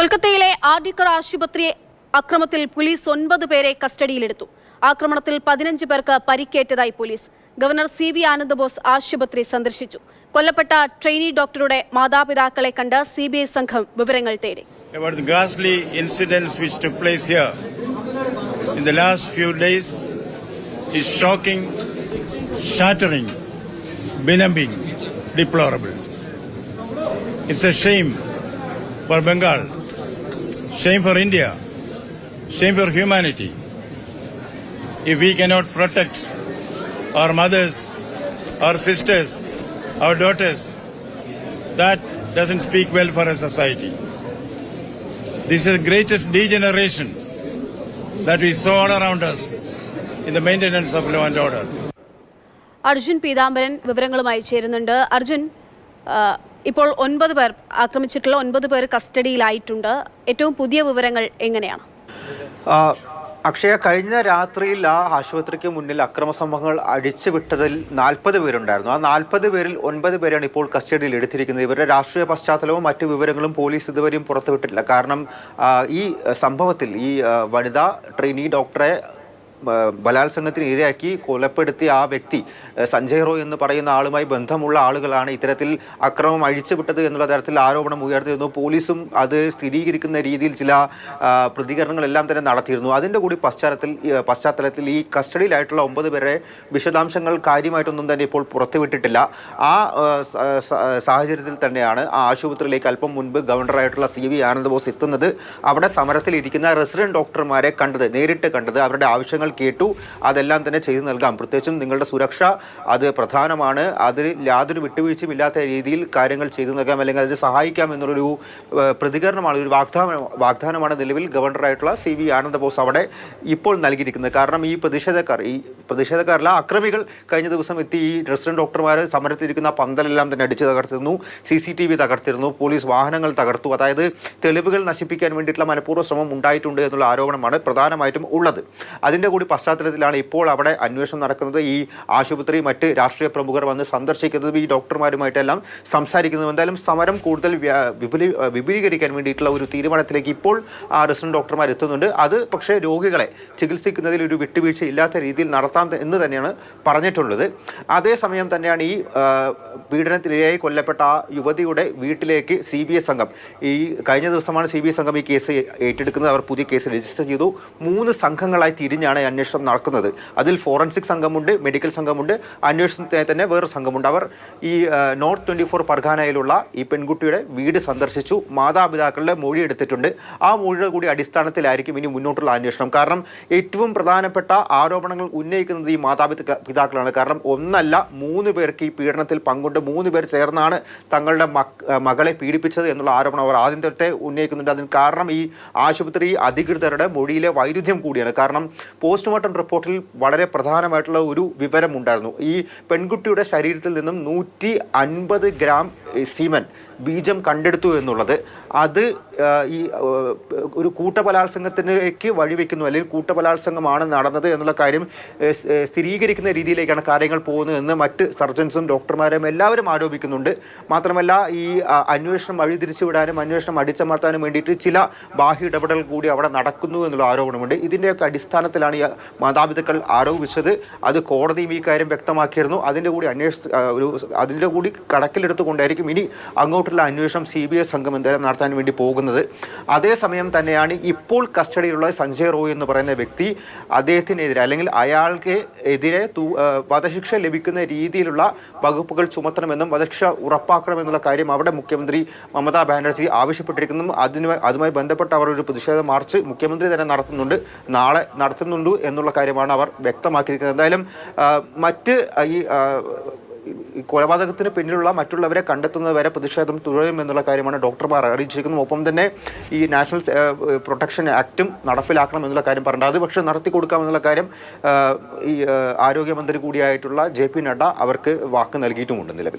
കൊൽക്കത്തയിലെ ആർഡിക്കർ ആശുപത്രി അക്രമത്തിൽ പോലീസ് ഒൻപത് പേരെ കസ്റ്റഡിയിലെടുത്തു. ആക്രമണത്തിൽ പതിനഞ്ച് പേർക്ക് പരിക്കേറ്റതായി police. Governor C V Ananda Bose ആശുപത്രി സന്ദർശിച്ചു. കൊല്ലപ്പെട്ട ട്രെയിനി ഡോക്ടറുടെ മാതാപിതാക്കളെ കണ്ട് സി ബി ഐ സംഘം വിവരങ്ങൾ തേടി. Shame for India, shame for humanity. If we cannot protect our mothers, our sisters, our daughters, that doesn't speak well for a society. This is the greatest degeneration that we saw all around us in the maintenance of law and order. Arjun Peethambaran വിവരങ്ങളുമായി ചേരുന്നുണ്ട് ആ, ഇപ്പോൾ ഒൻപത് പേർ ആക്രമിച്ചിട്ടുള്ള ഒൻപത് പേർ കസ്റ്റഡിയിലായിട്ടുണ്ട്. ഏറ്റവും പുതിയ വിവരങ്ങൾ എങ്ങനെയാണ്? അക്ഷയ കഴിഞ്ഞ രാത്രിയിൽ ആ ആശുപത്രിക്ക് മുന്നിൽ അക്രമ സംഭവങ്ങൾ അഴിച്ചുവിട്ടതിൽ നാൽപ്പത് പേരുണ്ടായിരുന്നു. ആ നാൽപ്പത് പേരിൽ ഒൻപത് പേരാണ് ഇപ്പോൾ കസ്റ്റഡിയിൽ എടുത്തിരിക്കുന്നത്. ഇവരുടെ രാഷ്ട്രീയ പശ്ചാത്തലവും മറ്റു വിവരങ്ങളും പോലീസ് ഇതുവരെയും പുറത്തുവിട്ടിട്ടില്ല. കാരണം ഈ സംഭവത്തിൽ ഈ വനിതാ ട്രെയിനി ഡോക്ടറെ ബലാത്സംഗത്തിന് ഇരയാക്കി കൊലപ്പെടുത്തിയ ആ വ്യക്തി സഞ്ജയ് റോയ് എന്ന് പറയുന്ന ആളുമായി ബന്ധമുള്ള ആളുകളാണ് ഇത്തരത്തിൽ അക്രമം അഴിച്ചുവിട്ടത് എന്നുള്ള തരത്തിൽ ആരോപണം ഉയർത്തിയിരുന്നു. പോലീസും അത് സ്ഥിരീകരിക്കുന്ന രീതിയിൽ ചില പ്രതികരണങ്ങളെല്ലാം തന്നെ നടത്തിയിരുന്നു. അതിന്റെ കൂടി പശ്ചാത്തലത്തിൽ പശ്ചാത്തലത്തിൽ ഈ കസ്റ്റഡിയിലായിട്ടുള്ള ഒമ്പത് പേരെ വിശദാംശങ്ങൾ കാര്യമായിട്ടൊന്നും തന്നെ ഇപ്പോൾ പുറത്തുവിട്ടിട്ടില്ല. ആ സാഹചര്യത്തിൽ തന്നെയാണ് ആ ആശുപത്രിയിലേക്ക് അല്പം മുൻപ് ഗവർണറായിട്ടുള്ള സി വി ആനന്ദബോസ് എത്തുന്നത്. അവിടെ സമരത്തിലിരിക്കുന്ന റെസിഡന്റ് ഡോക്ടർമാരെ കണ്ടത് നേരിട്ട് കണ്ടത് അവരുടെ ആവശ്യങ്ങൾ കേട്ടു അതെല്ലാം തന്നെ ചെയ്തു നൽകാം. പ്രത്യേകിച്ചും നിങ്ങളുടെ സുരക്ഷ അത് പ്രധാനമാണ്. അതിൽ യാതൊരു വിട്ടുവീഴ്ചയും ഇല്ലാത്ത രീതിയിൽ കാര്യങ്ങൾ ചെയ്തു നൽകാം. അല്ലെങ്കിൽ അതിന് സഹായിക്കാം എന്നുള്ളൊരു പ്രതികരണമാണ് ഒരു വാഗ്ദാനം വാഗ്ദാനമാണ് നിലവിൽ ഗവർണറായിട്ടുള്ള സി വി ആനന്ദബോസ് അവിടെ ഇപ്പോൾ നൽകിയിരിക്കുന്നത്. കാരണം ഈ പ്രതിഷേധക്കാർ ഈ പ്രതിഷേധക്കാരല്ല അക്രമികൾ കഴിഞ്ഞ ദിവസം എത്തി. ഈ റെസിഡന്റ് ഡോക്ടർമാർ സമരത്തിരിക്കുന്ന പന്തലെല്ലാം തന്നെ അടിച്ചു തകർത്തിരുന്നു. സി സി ടി വി തകർത്തിരുന്നു. പോലീസ് വാഹനങ്ങൾ തകർത്തു. അതായത് തെളിവുകൾ നശിപ്പിക്കാൻ വേണ്ടിയിട്ടുള്ള മനഃപൂർവ ശ്രമം ഉണ്ടായിട്ടുണ്ട് എന്നുള്ള ആരോപണമാണ് പ്രധാനമായിട്ടും ഉള്ളത്. അതിന്റെ കൂടി പശ്ചാത്തലത്തിലാണ് ഇപ്പോൾ അവിടെ അന്വേഷണം നടക്കുന്നത്. ഈ ആശുപത്രി മറ്റ് രാഷ്ട്രീയ പ്രമുഖർ വന്ന് സന്ദർശിക്കുന്നതും ഈ ഡോക്ടർമാരുമായിട്ടെല്ലാം സംസാരിക്കുന്നതും. എന്തായാലും സമരം കൂടുതൽ വിപുലീ വിപുലീകരിക്കാൻ വേണ്ടിയിട്ടുള്ള ഒരു തീരുമാനത്തിലേക്ക് ഇപ്പോൾ ആ റെസിഡന്റ് ഡോക്ടർമാർ എത്തുന്നുണ്ട്. അത് പക്ഷേ രോഗികളെ ചികിത്സിക്കുന്നതിൽ ഒരു വിട്ടുവീഴ്ച ഇല്ലാത്ത രീതിയിൽ നടത്താം എന്ന് തന്നെയാണ് പറഞ്ഞിട്ടുള്ളത്. അതേസമയം തന്നെയാണ് ഈ പീഡനത്തിനിരയായി കൊല്ലപ്പെട്ട ആ യുവതിയുടെ വീട്ടിലേക്ക് സി ബി എസ് സംഘം ഈ കഴിഞ്ഞ ദിവസമാണ് സി ബി എസ് സംഘം ഈ കേസ് ഏറ്റെടുക്കുന്നത്. അവർ പുതിയ കേസ് രജിസ്റ്റർ ചെയ്തു. മൂന്ന് സംഘങ്ങളായി തിരിഞ്ഞാണ് അന്വേഷണം നടക്കുന്നത്. അതിൽ ഫോറൻസിക് സംഘമുണ്ട് മെഡിക്കൽ സംഘമുണ്ട് അന്വേഷണത്തിന് തന്നെ വേറെ സംഘമുണ്ട്. അവർ ഈ നോർത്ത് ട്വന്റി ഫോർ പർഖാനയിലുള്ള ഈ പെൺകുട്ടിയുടെ വീട് സന്ദർശിച്ചു മാതാപിതാക്കളുടെ മൊഴി എടുത്തിട്ടുണ്ട്. ആ മൊഴിയുടെ കൂടി അടിസ്ഥാനത്തിലായിരിക്കും ഇനി മുന്നോട്ടുള്ള അന്വേഷണം. കാരണം ഏറ്റവും പ്രധാനപ്പെട്ട ആരോപണങ്ങൾ ഉന്നയിക്കുന്നത് ഈ മാതാപിതാക്കളാണ് പിതാക്കളാണ്. കാരണം ഒന്നല്ല മൂന്ന് പേർക്ക് ഈ പീഡനത്തിൽ പങ്കുണ്ട്. മൂന്ന് പേർ ചേർന്നാണ് തങ്ങളുടെ മകളെ പീഡിപ്പിച്ചത് എന്നുള്ള ആരോപണം അവർ ആദ്യം തൊട്ടേ ഉന്നയിക്കുന്നുണ്ട്. അതിന് കാരണം ഈ ആശുപത്രി അധികൃതരുടെ മൊഴിയിലെ വൈരുദ്ധ്യം കൂടിയാണ്. കാരണം പോസ്റ്റ്മോർട്ടം റിപ്പോർട്ടിൽ വളരെ പ്രധാനമായിട്ടുള്ള ഒരു വിവരമുണ്ടായിരുന്നു. ഈ പെൺകുട്ടിയുടെ ശരീരത്തിൽ നിന്നും നൂറ്റി അൻപത് ഗ്രാം സിമൻ ബീജം കണ്ടെടുത്തു എന്നുള്ളത്. അത് ഈ ഒരു കൂട്ടബലാത്സംഗത്തിലേക്ക് വഴിവെക്കുന്നു അല്ലെങ്കിൽ കൂട്ടബലാത്സംഗമാണ് നടന്നത് എന്നുള്ള കാര്യം സ്ഥിരീകരിക്കുന്ന രീതിയിലേക്കാണ് കാര്യങ്ങൾ പോകുന്നത് എന്ന് മറ്റ് സർജൻസും ഡോക്ടർമാരും എല്ലാവരും ആരോപിക്കുന്നുണ്ട്. മാത്രമല്ല ഈ അന്വേഷണം വഴിതിരിച്ചുവിടാനും അന്വേഷണം അടിച്ചമർത്താനും വേണ്ടിയിട്ട് ചില ബാഹ്യ ഇടപെടൽ കൂടി അവിടെ നടക്കുന്നു എന്നുള്ള ആരോപണമുണ്ട്. ഇതിന്റെയൊക്കെ അടിസ്ഥാനത്തിലാണ് ഈ മാതാപിതാക്കൾ ആരോപിച്ചത്. അത് കോടതിയും ഈ കാര്യം വ്യക്തമാക്കിയിരുന്നു. അതിന്റെ കൂടി അന്വേഷ ഒരു അതിന്റെ കൂടി കണക്കിലെടുത്തുകൊണ്ടായിരിക്കും ഇനി അങ്ങോട്ടുള്ള അന്വേഷണം സി ബി ഐ സംഘം എന്തായാലും നടത്താൻ വേണ്ടി പോകുന്നത്. അതേസമയം തന്നെയാണ് ഇപ്പോൾ കസ്റ്റഡിയിലുള്ള സഞ്ജയ് റോയ് എന്ന് പറയുന്ന വ്യക്തി അദ്ദേഹത്തിനെതിരെ അല്ലെങ്കിൽ അയാൾക്ക് എതിരെ വധശിക്ഷ ലഭിക്കുന്ന രീതിയിലുള്ള വകുപ്പുകൾ ചുമത്തണമെന്നും വധശിക്ഷ ഉറപ്പാക്കണമെന്നുള്ള കാര്യം അവിടെ മുഖ്യമന്ത്രി മമതാ ബാനർജി ആവശ്യപ്പെട്ടിരിക്കുന്നു. അതിന് അതുമായി ബന്ധപ്പെട്ട് അവർ ഒരു പ്രതിഷേധ മാർച്ച് മുഖ്യമന്ത്രി തന്നെ നടത്തുന്നുണ്ട്. നാളെ നടത്തുന്നുണ്ട് എന്നുള്ള കാര്യമാണ് അവർ വ്യക്തമാക്കിയിരിക്കുന്നത്. എന്തായാലും മറ്റ് ഈ കൊലപാതകത്തിന് പിന്നിലുള്ള മറ്റുള്ളവരെ കണ്ടെത്തുന്നതുവരെ പ്രതിഷേധം തുടരും എന്നുള്ള കാര്യമാണ് ഡോക്ടർമാർ അറിയിച്ചിരിക്കുന്നത്. ഒപ്പം തന്നെ ഈ നാഷണൽ പ്രൊട്ടക്ഷൻ ആക്റ്റും നടപ്പിലാക്കണം എന്നുള്ള കാര്യം പറഞ്ഞിട്ടുണ്ട്. അത് പക്ഷേ നടത്തി കൊടുക്കാമെന്നുള്ള കാര്യം ഈ ആരോഗ്യമന്ത്രി കൂടിയായിട്ടുള്ള ജെ പി നഡ്ഡ അവർക്ക് വാക്ക് നൽകിയിട്ടുമുണ്ട് നിലവിൽ.